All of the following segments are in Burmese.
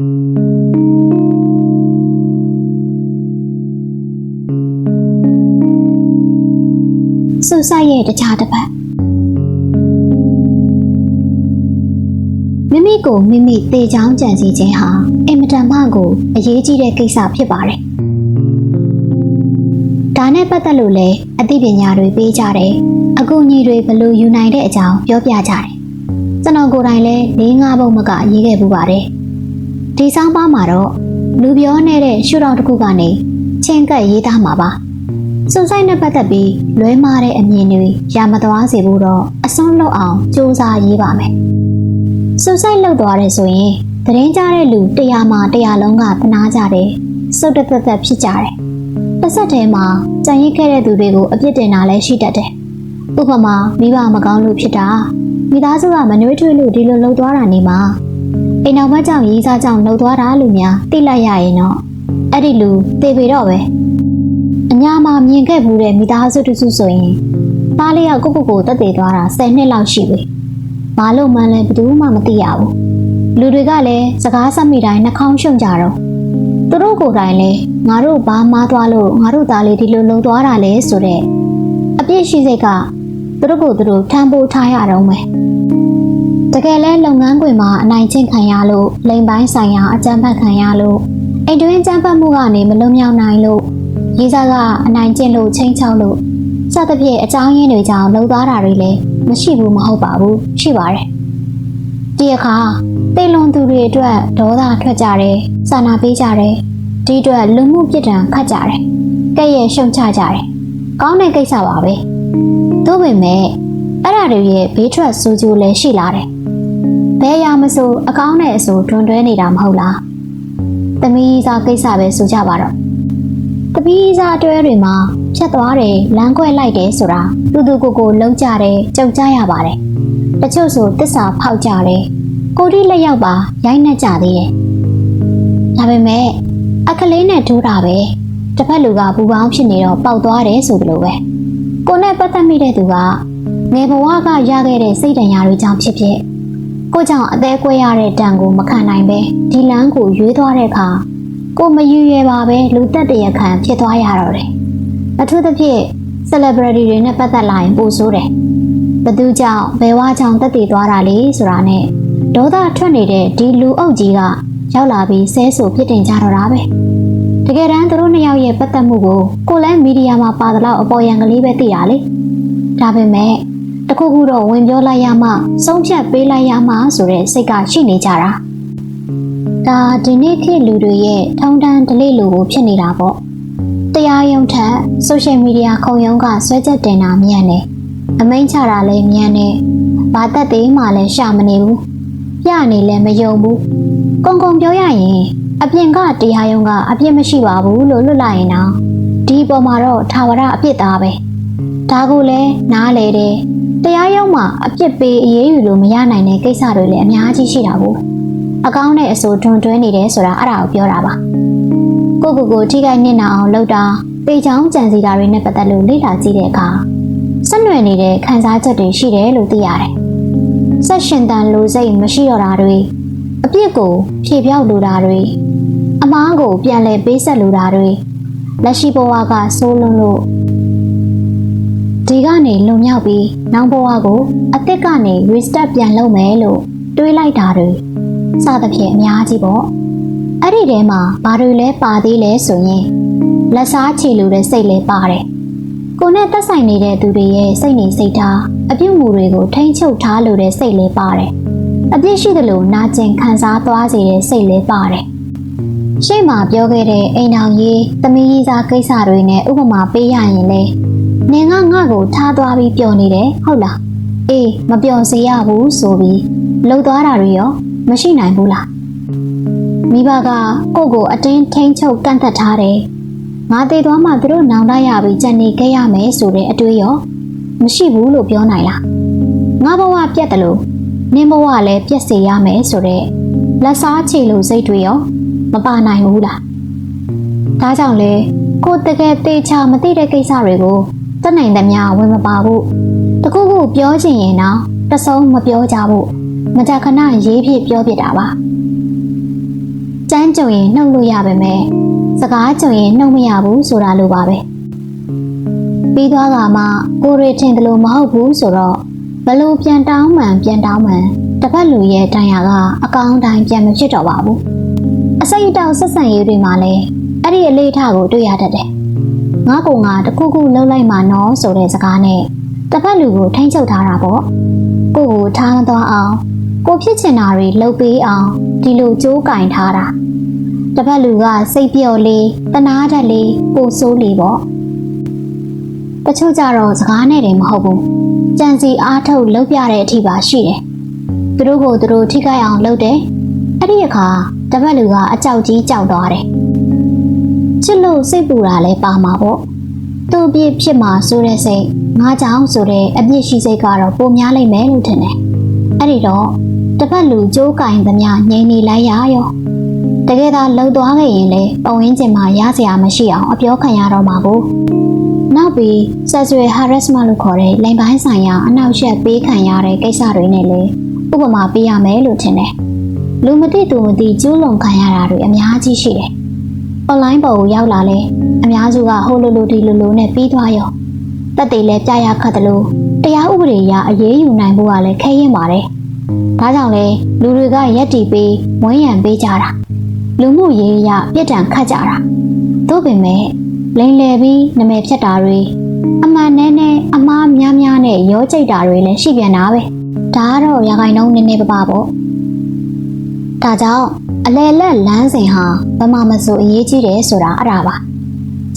ဆူဆိုက်ရဲ့တခြားတစ်ပတ်မိမိကိုမိမိတေချောင်းကြံစီခြင်းဟာအင်မတန်မှကိုအရေးကြီးတဲ့ကိစ္စဖြစ်ပါတယ်။ဒါနဲ့ပတ်သက်လို့လည်းအသိပညာတွေပေးကြတယ်။အကူအညီတွေဘယ်လိုယူနိုင်တဲ့အကြောင်းပြောပြကြတယ်။ကျွန်တော်ကိုယ်တိုင်လည်း၄၅ဘုံမကရေးခဲ့ပူပါတယ်။ ဒီဆောင်ပါမှာတော့လူပြောနေတဲ့ရှုထောင့်တစ်ခုကနေချင်းကပ်ရေးသားမှာပါ။စုံဆိုင်နဲ့ပတ်သက်ပြီးလွဲမားတဲ့အမြင်တွေရမသွားစေဖို့တော့အစွန်းလောက်အောင်စူးစမ်းရေးပါမယ်။စုံဆိုင်လောက်သွားတယ်ဆိုရင်သတင်းကြတဲ့လူတရားမှတရားလုံးကသနာကြတယ်။စုတ်တက်တက်တက်ဖြစ်ကြတယ်။တစ်ဆက်တည်းမှာကြံရစ်ခဲ့တဲ့သူတွေကိုအပြစ်တင်တာလည်းရှိတတ်တယ်။ဥပမာမိဘမကောင်းလို့ဖြစ်တာမိသားစုကမနှွေးထွေးလို့ဒီလိုလှုပ်သွားတာနေမှာ အိမ်တော်ဘက်ကြောင့်ရေးစားကြောင့်လှုပ်သွားတာလို့များသိလိုက်ရရင်တော့အဲ့ဒီလူသေပေတော့ပဲ။အညာမှာမြင်ခဲ့ဘူးတဲ့မိသားစုတစုဆိုရင်သားလေးကကိုကိုကိုတက်တည်သွားတာ10နှစ်လောက်ရှိပြီ။ဘာလို့မှန်းလဲဘယ်သူမှမသိရဘူး။လူတွေကလည်းစကားဆက်မိတိုင်းနှာခေါင်းရှုံကြတော့သူတို့ကိုယ်တိုင်လည်းငါတို့ဘာမားသွားလို့ငါတို့သားလေးဒီလိုလုံသွားတာလဲဆိုတဲ့အပြစ်ရှိစိတ်ကသူတို့ကိုယ်သူတို့ထမ်းပိုးထားရတော့မယ်။ တကယ်လဲလုပ်ငန်းခွင်မှာအနိုင်ကျင့်ခံရလို့လိမ်ပိုင်းဆိုင်ရာအကြမ်းဖက်ခံရလို့အိမ်တွင်းအကြမ်းဖက်မှုကနေမလွတ်မြောက်နိုင်လို့ရေးစားကအနိုင်ကျင့်လို့ချင်းချောက်လို့စသဖြင့်အကြောင်းရင်းတွေကြောင့်လှုပ်သွားတာတွေလည်းမရှိဘူးမဟုတ်ပါဘူးရှိပါတယ်ဒီအခါတိတ်လွန်သူတွေအတွက်ဒေါသထွက်ကြတယ်စာနာပေးကြတယ်ဒီအတွက်လူမှုပြစ်ဒဏ်ခတ်ကြတယ်ကဲ့ရဲ့ရှုံချကြတယ်ကောင်းတဲ့ကိစ္စပါပဲသို့ပေမဲ့အဲ့ဒါတွေရဲ့ဘေးထွက်ဆိုးကျိုးလည်းရှိလာတယ် ဘယ်ရာမဆိုအကောင်းနဲ့အဆိုးတွန်တွဲနေတာမဟုတ်လားသမီးစားကိစ္စပဲဆိုကြပါတော့တပီးစားတွဲတွေမှာဖြတ်သွားတယ်လမ်းခွဲလိုက်တယ်ဆိုတာတူတူကိုကိုလုံးကြတယ်ကြုံကြရပါတယ်တချို့ဆိုတစ္ဆာဖောက်ကြတယ်ကိုတိလက်ရောက်ပါရိုက်နှက်ကြသေးတယ်ဒါပေမဲ့အခလေးနဲ့ထိုးတာပဲတစ်ဖက်လူကဘူပေါင်းဖြစ်နေတော့ပေါက်သွားတယ်ဆိုသလိုပဲကိုနဲ့ပတ်သက်မိတဲ့သူကငယ်ဘဝကရခဲ့တဲ့စိတ်တန်ရာတွေကြောင့်ဖြစ်ဖြစ် ကိုကြောင့်အသေးကွဲရတဲ့တန်ကိုမခံနိုင်ပဲဒီလမ်းကိုရွေးသွားတဲ့အခါကိုမယူရဲပါပဲလူသက်တရခံဖြစ်သွားရတော့တယ်။အထူးသဖြင့် celebrity တွေနဲ့ပတ်သက်လာရင်ပိုဆိုးတယ်။ဘသူကြောင့်ဘယ်ဝါကြောင့်တက်တည်သွားတာလေဆိုတာနဲ့ဒေါသထွက်နေတဲ့ဒီလူအုပ်ကြီးကရောက်လာပြီးဆဲဆူဖြစ်တင်ကြတော့တာပဲ။တကယ်တမ်းသူတို့နှစ်ယောက်ရဲ့ပတ်သက်မှုကိုကိုလည်းမီဒီယာမှာပါသလောက်အပေါ်ယံကလေးပဲသိတာလေ။ဒါပေမဲ့တ ခုခုတော့ဝင်ပြောလိုက်ရမှဆုံးဖြတ်ပေးလိုက်ရမှဆိုတဲ့စိတ်ကရှိနေကြတာ။ဒါဒီနေ့ခေတ်လူတွေရဲ့ထုံတန်းဒလိလိုကိုဖြစ်နေတာပေါ့တရားရုံးထက်ဆိုရှယ်မီဒီယာခုံရုံးကဆွဲချက်တင်တာမြန်တယ်အမိန့်ချတာလည်းမြန်တယ်ဘာသက်သေးမှလည်းရှာမနေဘူးပြနေလည်းမယုံဘူးကုံကုံပြောရရင် အပြင်ကတရားရုံးကအပြစ်မရှိပါဘူးလို့လွတ်လိုက်ရင်တော့ဒီအပေါ်မှာတော့ထာဝရအပြစ်သားပဲဒါကိုလည်းနားလေတယ် တရားရုံးမှာအပြစ်ပေးအရေးယူလို့မရနိုင်တဲ့ကိစ္စတွေလည်းအများကြီးရှိတာကိုအကောင်းနဲ့အဆိုးတွန်တွဲနေတယ်ဆိုတာအဲ့ဒါကိုပြောတာပါကိုကိုကိုထိခိုက်နစ်နာအောင်လုပ်တာပေချောင်းကြံစီတာတွေနဲ့ပတ်သက်လို့လေ့လာကြည့်တဲ့အခါဆက်နွယ်နေတဲ့ခံစားချက်တွေရှိတယ်လို့သိရတယ်ဆက်ရှင်တန်လိုစိတ်မရှိတော့တာတွေအပြစ်ကိုဖြေပြောက်လိုတာတွေအမားကိုပြန်လဲပေးဆက်လိုတာတွေလက်ရှိဘဝကဆိုးလွန်းလို့ ဒီကနေလွန်မြောက်ပြီးနောက်ဘဝကိုအစ်စ်ကနေ restart ပြန်လုပ်မယ်လို့တွေးလိုက်တာတွေစသဖြင့်အများကြီးပေါ့အဲ့ဒီထဲမှာဘာတွေလဲပါသေးလဲဆိုရင်လက်စားချီလူတဲ့စိတ်လဲပါတယ်ကိုနဲ့သက်ဆိုင်နေတဲ့သူတွေရဲ့စိတ်နေစိတ်ထားအပြုတ်မှုတွေကိုထိမ့်ချုပ်ထားလို့တဲ့စိတ်လဲပါတယ်အပြစ်ရှိသလိုနာကျင်ခံစားသွားစေတဲ့စိတ်လဲပါတယ်ရှေ့မှာပြောခဲ့တဲ့အိမ်အောင်ရေးသမီးကြီးစားကိစ္စတွေနဲ့ဥပမာပေးရရင်လေ နင်ကငါ့ကိုထားသွားပြီးပျော်နေတယ်ဟုတ်လားအေးမပျော်စေရဘူးဆိုပြီးလှုပ်သွားတာတွေရောမရှိနိုင်ဘူးလားမိဘကကိုယ့်ကိုအတင်းထိန်ချုပ်ကန့်သက်ထားတယ်ငါတည်သွားမှသူတို့နောင်တရပြီးကြံနေခဲ့ရမယ်ဆိုတဲ့အတွေးရောမရှိဘူးလို့ပြောနိုင်လားငါဘဝပြတ်တယ်လို့နင်းဘဝလည်းပြတ်စေရမယ်ဆိုတဲ့လက်စားချေလို့စိတ်တွေရောမပါနိုင်ဘူးလားဒါကြောင့်လေကိုတကယ်တေချာမသိတဲ့ကိစ္စတွေကို တတ်နိုင်သမျှဝင်မပါဘူးတခုခုပြောချင်ရင်တော့တဆုံးမပြောကြဘူးမကြခဏရေးဖြစ်ပြောပြတာပါစမ်းကြုံရင်နှုတ်လို့ရပါမယ်စကားကြုံရင်နှုတ်မရဘူးဆိုတာလိုပါပဲပြီးသွားကမှကိုရီထင်တယ်လို့မဟုတ်ဘူးဆိုတော့ဘလို့ပြန်တောင်းမှန်ပြန်တောင်းမှန်တစ်ဖက်လူရဲ့တန်ရာကအကောင်းတိုင်းပြန်မဖြစ်တော့ပါဘူးအစိတ်အတောက်ဆက်ဆံရေးတွေမှာလည်းအဲ့ဒီအလေးထားကိုတွေ့ရတတ်တယ် ငါကငါတခုခုလှုပ်လိုက်မှနော်ဆိုတဲ့စကားနဲ့တစ်ဖက်လူကိုထိမ့်ချုပ်ထားတာပေါ့ကိုကိုထားမသွားအောင်ကိုဖြစ်ချင်တာတွေလှုပ်ပေးအောင်ဒီလိုကြိုးကင်ထားတာတစ်ဖက်လူကစိတ်ပြော့လေးတနာတတ်လေးပိုဆိုးလေးပေါ့တချို့ကြတော့စကားနဲ့တည်းမဟုတ်ဘူးကြံစီအားထုတ်လှုပ်ပြတဲ့အထိပါရှိတယ်သူတို့ကိုသူတို့ထိခိုက်အောင်လုပ်တယ်အဲ့ဒီအခါတစ်ဖက်လူကအကြောက်ကြီးကြောက်သွားတယ် ချစ်လို့စိတ်ပူတာလည်းပါမှာပေါ့သူ့အပြစ်ဖြစ်မှာဆိုတဲ့စိတ်ငါကြောင့်ဆိုတဲ့အပြစ်ရှိစိတ်ကတော့ပိုများလိမ့်မယ်လို့ထင်တယ်အဲ့ဒီတော့တစ်ဖက်လူကြိုးကင်သမျှငြိမ်နေလိုက်ရရောတကယ်သာလှုပ်သွားခဲ့ရင်လေပဝင်းကျင်မှာရစရာမရှိအောင်အပြောခံရတော့မှာကိုနောက်ပြီး sexual harassment လို့ခေါ်တဲ့လိင်ပိုင်းဆိုင်ရာအနောက်ရှက်ပေးခံရတဲ့ကိစ္စတွေနဲ့လည်းဥပမာပေးရမယ်လို့ထင်တယ်လူမသိသူမသိကျူးလွန်ခံရတာတွေအများကြီးရှိတယ် online ပေါ်ကိုရောက်လာလဲအများစုကဟိုလိုလိုဒီလိုလိုနဲ့ပြီးသွားရောတက်တွေလည်းပြရခတ်တယ်လို့တရားဥပဒေအရအရေးယူနိုင်ဖို့ကလည်းခဲရင်ပါတယ်ဒါကြောင့်လဲလူတွေကရက်တီပေးဝန်းရံပေးကြတာလူမှုရေးအရပြစ်ဒဏ်ခတ်ကြတာသို့ပင်မဲ့လိန်လယ်ပြီးနမဲဖြတ်တာတွေအမှန်နဲ့နဲ့အမားများများနဲ့ရောကြိတ်တာတွေလည်းရှိပြန်တာပဲဒါကတော့ရခိုင်နှုန်းနည်းနည်းပါးပါပေါ့ဒါကြောင့် အလဲလက်လမ်းစဉ်ဟာဘမမဆိုအရေးကြီးတယ်ဆိုတာအတာပါ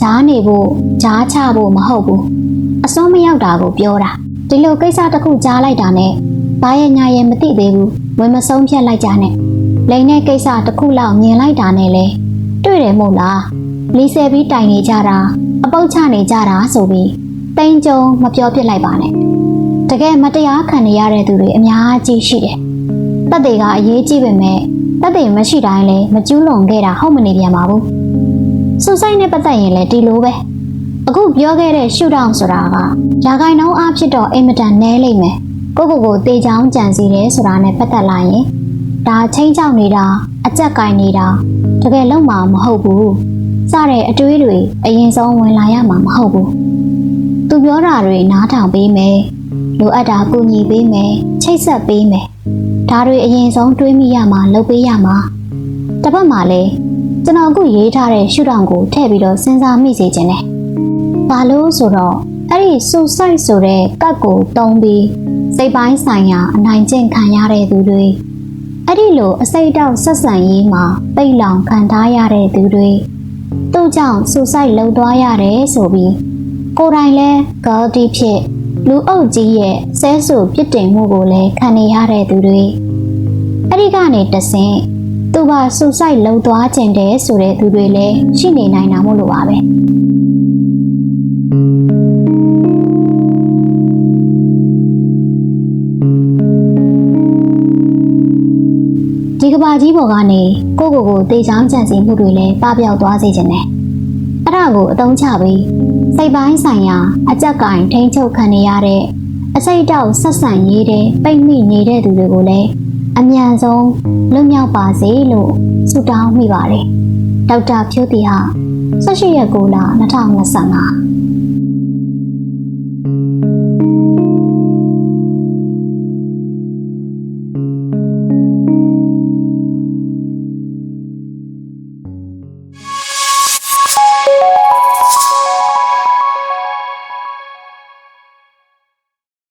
ဂျားနေဖို့ဂျားချဖို့မဟုတ်ဘူးအစွန်းမရောက်တာကိုပြောတာဒီလိုကိစ္စတစ်ခုကြားလိုက်တာနဲ့ဘာရဲ့ညာရဲ့မသိသေးဘူးဝင်မဆုံးဖြတ်လိုက်ကြနဲ့လိန်တဲ့ကိစ္စတစ်ခုလောက်မြင်လိုက်တာနဲ့လေတွေ့တယ်မို့လားလီဆယ်ပြီးတိုင်နေကြတာအပုတ်ချနေကြတာဆိုပြီးတိန်ကြုံမပြောပြစ်လိုက်ပါနဲ့တကယ်မတရားခံနေရတဲ့သူတွေအများကြီးရှိတယ်တက်တွေကအရေးကြီးပေမဲ့ တက်တွေမရှိတိုင်းလည်းမကျူးလွန်ခဲ့တာဟုတ်မနေပြန်ပါဘူးစူဆိုင်နဲ့ပတ်သက်ရင်လည်းဒီလိုပဲအခုပြောခဲ့တဲ့ရှုထောင့်ဆိုတာကရာဂိုင်နှုံးအဖြစ်တော့အင်မတန်နဲလိမ့်မယ်ကိုကိုကိုတေချောင်းကြံစီတယ်ဆိုတာနဲ့ပတ်သက်လာရင်ဒါချင်းချောက်နေတာအကြက်ကင်နေတာတကယ်လုံးမှာမဟုတ်ဘူးစတဲ့အတွေးတွေအရင်ဆုံးဝင်လာရမှာမဟုတ်ဘူးသူပြောတာတွေနားထောင်ပေးမယ်လိုအပ်တာကူညီပေးမယ်ချိတ်ဆက်ပေးမယ် ဒါတွေအရင်ဆုံးတွေးမိရမှာလုပ်ပေးရမှာတစ်ဖက်မှာလည်းကျွန်တော်အခုရေးထားတဲ့ရှုထောင့်ကိုထည့်ပြီးတော့စဉ်းစားမိစေခြင်းနဲ့ဘာလို့ဆိုတော့အဲ့ဒီ suicide ဆိုတဲ့ကတ်ကိုတုံးပြီးစိတ်ပိုင်းဆိုင်ရာအနိုင်ကျင့်ခံရတဲ့သူတွေအဲ့ဒီလိုအစိတ်တောက်ဆက်ဆံရေးမှာပိတ်လောင်ခံထားရတဲ့သူတွေသူ့ကြောင့် suicide လုပ်သွားရတယ်ဆိုပြီးကိုယ်တိုင်လဲ guilty ဖြစ် လူအုပ်ကြီးရဲ့ဆဲဆူပြစ်တင်မှုကိုလည်းခံနေရတဲ့သူတွေအဲ့ဒီကနေတဆင့်သူကဆူဆိုင်လှုပ်သွားခြင်းတဲ့ဆိုတဲ့သူတွေလည်းရှိနေနိုင်တာမို့လို့ပါပဲဒီကဘာကြီးပေါ်ကနေကိုကိုကိုတေချောင်းကြံစီမှုတွေလည်းပပျောက်သွားစေခြင်းနဲ့အဲ့ ဒါကိုအသုံးချပြီးစိတ်ပိုင်းဆိုင်ရာအကြက်ကင်ထိန်းချုပ်ခံနေရတဲ့အစိတ်တောက်ဆက်ဆံရေးတဲ့ပိတ်မိနေတဲ့သူတွေကိုလည်းအမြန်ဆုံးလွတ်မြောက်ပါစေလို့ဆုတောင်းမိပါတယ်။ဒေါက်တာဖြိုးတီဟာ18ရက်9လ2025